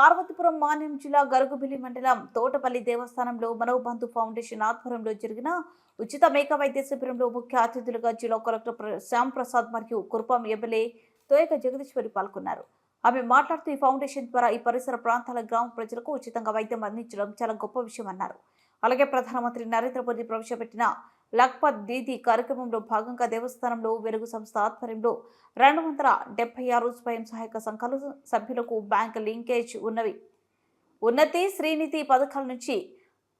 పార్వతీపురం మాన్యం జిల్లా గరుగుబిల్లి మండలం తోటపల్లి దేవస్థానంలో మనోబంధు ఫౌండేషన్ ఆధ్వర్యంలో జరిగిన ఉచిత మేక వైద్య శిబిరంలో ముఖ్య అతిథులుగా జిల్లా కలెక్టర్ శ్యామ్ ప్రసాద్ మరియు కురుపాం ఎమ్మెల్యే తోయక జగదీశ్వరి పాల్గొన్నారు. ఆమె మాట్లాడుతూ ఈ ఫౌండేషన్ ద్వారా ఈ పరిసర ప్రాంతాల గ్రామ ప్రజలకు ఉచితంగా వైద్యం అందించడం చాలా గొప్ప విషయం అన్నారు అలాగే ప్రధానమంత్రి నరేంద్ర మోదీ ప్రవేశపెట్టిన లక్పత్ దీది కార్యక్రమంలో భాగంగా దేవస్థానంలో వెలుగు సంస్థ ఆధ్వర్యంలో రెండు వందల డెబ్బై ఆరు స్వయం సహాయక సంఘాలు సభ్యులకు బ్యాంక్ లింకేజ్ ఉన్నవి. ఉన్నతి శ్రీనిధి పథకాల నుంచి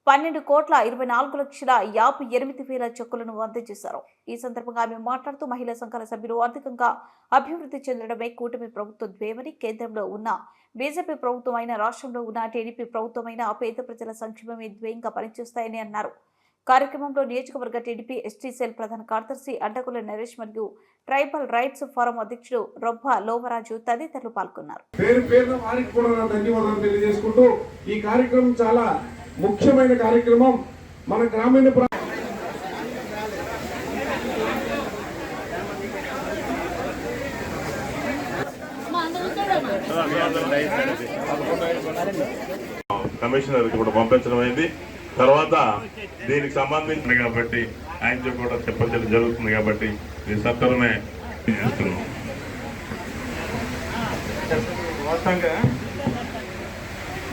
పన్నెండు కోట్ల ఇరవై నాలుగు లక్షల యాభై ఎనిమిది వేల చెక్కులను అందజేశారు. ఈ సందర్భంగా ఆమె మాట్లాడుతూ మహిళా సంఘాల సభ్యులు ఆర్థికంగా అభివృద్ధి చెందడమే కూటమి ప్రభుత్వ ద్వేమని కేంద్రంలో ఉన్న బీజేపీ ప్రభుత్వం అయిన రాష్ట్రంలో ఉన్న టీడీపీ ప్రభుత్వమైన పేద ప్రజల సంక్షేమమే ద్వేయంగా పనిచేస్తాయని అన్నారు. కార్యక్రమంలో నియోజకవర్గ టీడీపీ ఎస్టీ సెల్ ప్రధాన కార్యదర్శి అడ్డకుల నరేష్ మరియు ట్రైబల్ రైట్స్ ఫోరం అధ్యక్షుడు రొబ్బ లోవరాజు తదితరులు పాల్గొన్నారు. పేరు పేరున వారికి కూడా నా ధన్యవాదాలు తెలియజేసుకుంటూ ఈ కార్యక్రమం చాలా ముఖ్యమైన కార్యక్రమం. మన గ్రామీణ ప్రా- కమిషనర్కి కూడా పంపించడం అయింది. తర్వాత దీనికి సంబంధించింది కాబట్టి ఆయనతో కూడా చెప్పడం జరుగుతుంది కాబట్టి ఇది సత్వరమే చేస్తున్నాం.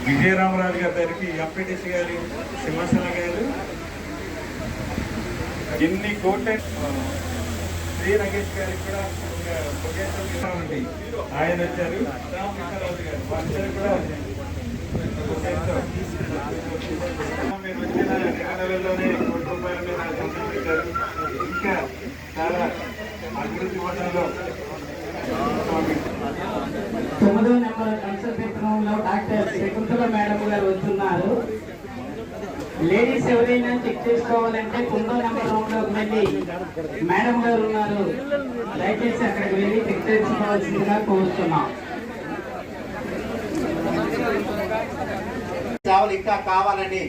విజయరామరాజు గారి దగ్గరికి ఎంపీటీసీ గారు సింహాసన గారు ఎన్ని కోట్ల శ్రీ నగేష్ గారికి కూడా ఆయన వచ్చారు. రామకృష్ణరాజు గారు వాళ్ళిద్దరు కూడా ఇంకా చాలా అభివృద్ధి పథంలో తొమ్మిదో నెంబర్ కన్సల్టేషన్లో డాక్టర్ శకుంతల మేడం గారు వస్తున్నారు. లేడీస్ ఎవరైనా చెక్ చేసుకోవాలంటే తొమ్మిదో నెంబర్ రూమ్ వెళ్ళి మేడం గారు ఉన్నారు. దయచేసి అక్కడికి వెళ్ళి చెక్ చేసుకోవాల్సిందిగా కోరుతున్నాం. సేవలు ఇంకా కావాలని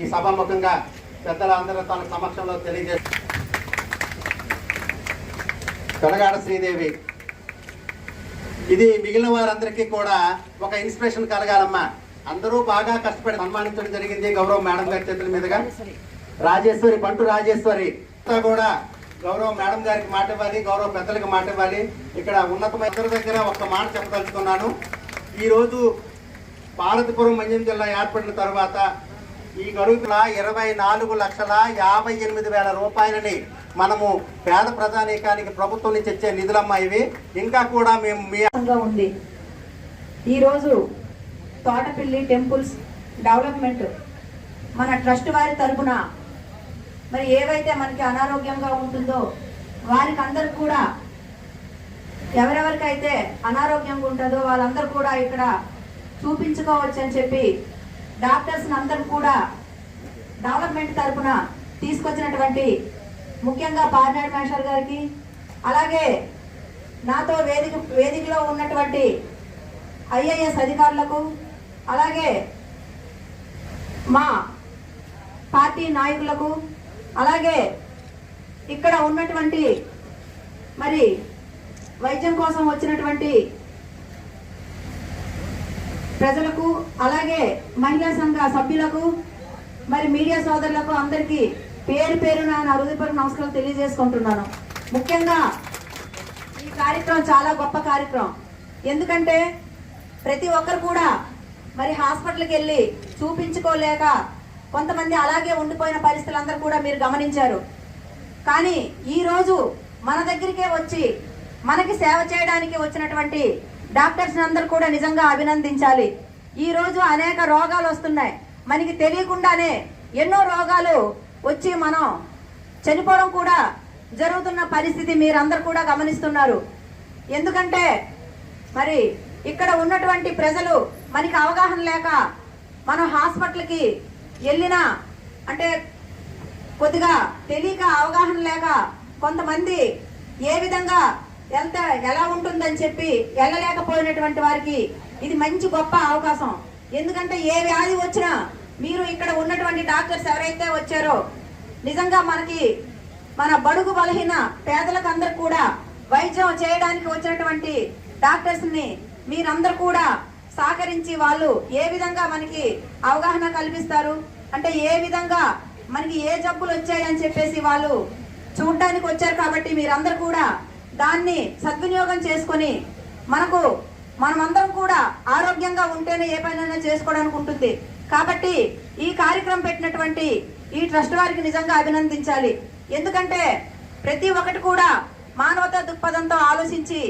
ఈ సభాముఖంగా పెద్దలందరూ తన సమక్షంలో తెలియజేస్తారు కడగాడ శ్రీదేవి. ఇది మిగిలిన వారందరికీ కూడా ఒక ఇన్స్పిరేషన్ కలగాలమ్మా. అందరూ బాగా కష్టపడి సన్మానించడం జరిగింది గౌరవ మేడం గారి చేతుల మీదుగా. రాజేశ్వరి బంటు రాజేశ్వరి. అంతా కూడా గౌరవ మేడం గారికి మాట ఇవ్వాలి గౌరవ పెద్దలకు మాట ఇవ్వాలి. ఇక్కడ ఉన్నతమైన దగ్గర ఒక మాట చెప్పదలుచుకున్నాను. ఈరోజు భారతపురం మంజం జిల్లా ఏర్పడిన తర్వాత ఈ గడువుల ఇరవై నాలుగు లక్షల యాభై ఎనిమిది వేల రూపాయలని మనము పేద ప్రజానీకానికి ప్రభుత్వం నుంచి ఇచ్చే నిధులమ్మ ఇవి. ఇంకా కూడా మేము మీ ఉంది. ఈరోజు తోటపిల్లి టెంపుల్స్ డెవలప్మెంట్ మన ట్రస్ట్ వారి తరపున మరి ఏవైతే మనకి అనారోగ్యంగా ఉంటుందో వారికి అందరికి కూడా ఎవరెవరికైతే అనారోగ్యంగా ఉంటుందో వాళ్ళందరూ కూడా ఇక్కడ చూపించుకోవచ్చు అని చెప్పి డాక్టర్స్ అందరూ కూడా డెవలప్మెంట్ తరపున తీసుకొచ్చినటువంటి ముఖ్యంగా పార్నాడు మేషర్ గారికి అలాగే నాతో వేదిక వేదికలో ఉన్నటువంటి ఐఏఎస్ అధికారులకు అలాగే మా పార్టీ నాయకులకు అలాగే ఇక్కడ ఉన్నటువంటి మరి వైద్యం కోసం వచ్చినటువంటి ప్రజలకు అలాగే మహిళా సంఘ సభ్యులకు మరి మీడియా సోదరులకు అందరికీ పేరు పేరున నా హృదయపూర్వక నమస్కారం తెలియజేసుకుంటున్నాను. ముఖ్యంగా ఈ కార్యక్రమం చాలా గొప్ప కార్యక్రమం. ఎందుకంటే ప్రతి ఒక్కరు కూడా మరి హాస్పిటల్కి వెళ్ళి చూపించుకోలేక కొంతమంది అలాగే ఉండిపోయిన పరిస్థితులు అందరూ కూడా మీరు గమనించారు. కానీ ఈ రోజు మన దగ్గరికే వచ్చి మనకి సేవ చేయడానికి వచ్చినటువంటి డాక్టర్స్ అందరూ కూడా నిజంగా అభినందించాలి. ఈ రోజు అనేక రోగాలు వస్తున్నాయి. మనకి తెలియకుండానే ఎన్నో రోగాలు వచ్చి మనం చనిపోవడం కూడా జరుగుతున్న పరిస్థితి మీరందరూ కూడా గమనిస్తున్నారు. ఎందుకంటే మరి ఇక్కడ ఉన్నటువంటి ప్రజలు మనకి అవగాహన లేక మనం హాస్పిటల్కి వెళ్ళినా అంటే కొద్దిగా తెలియక అవగాహన లేక కొంతమంది ఏ విధంగా ఎంత ఎలా ఉంటుందని చెప్పి వెళ్ళలేకపోయినటువంటి వారికి ఇది మంచి గొప్ప అవకాశం. ఎందుకంటే ఏ వ్యాధి వచ్చినా మీరు ఇక్కడ ఉన్నటువంటి డాక్టర్స్ ఎవరైతే వచ్చారో నిజంగా మనకి మన బడుగు బలహీన పేదలకు అందరు కూడా వైద్యం చేయడానికి వచ్చినటువంటి డాక్టర్స్ని మీరందరూ కూడా సహకరించి వాళ్ళు ఏ విధంగా మనకి అవగాహన కల్పిస్తారు? అంటే ఏ విధంగా మనకి ఏ జబ్బులు వచ్చాయని చెప్పేసి వాళ్ళు చూడడానికి వచ్చారు కాబట్టి మీరందరూ కూడా దాన్ని సద్వినియోగం చేసుకొని మనకు మనమందరం కూడా ఆరోగ్యంగా ఉంటేనే ఏ పనైనా చేసుకోవడానికి ఉంటుంది. కాబట్టి ఈ కార్యక్రమం పెట్టినటువంటి ఈ ట్రస్ట్ వారికి నిజంగా అభినందించాలి. ఎందుకంటే ప్రతి ఒక్కటి కూడా మానవతా దృక్పథంతో ఆలోచించి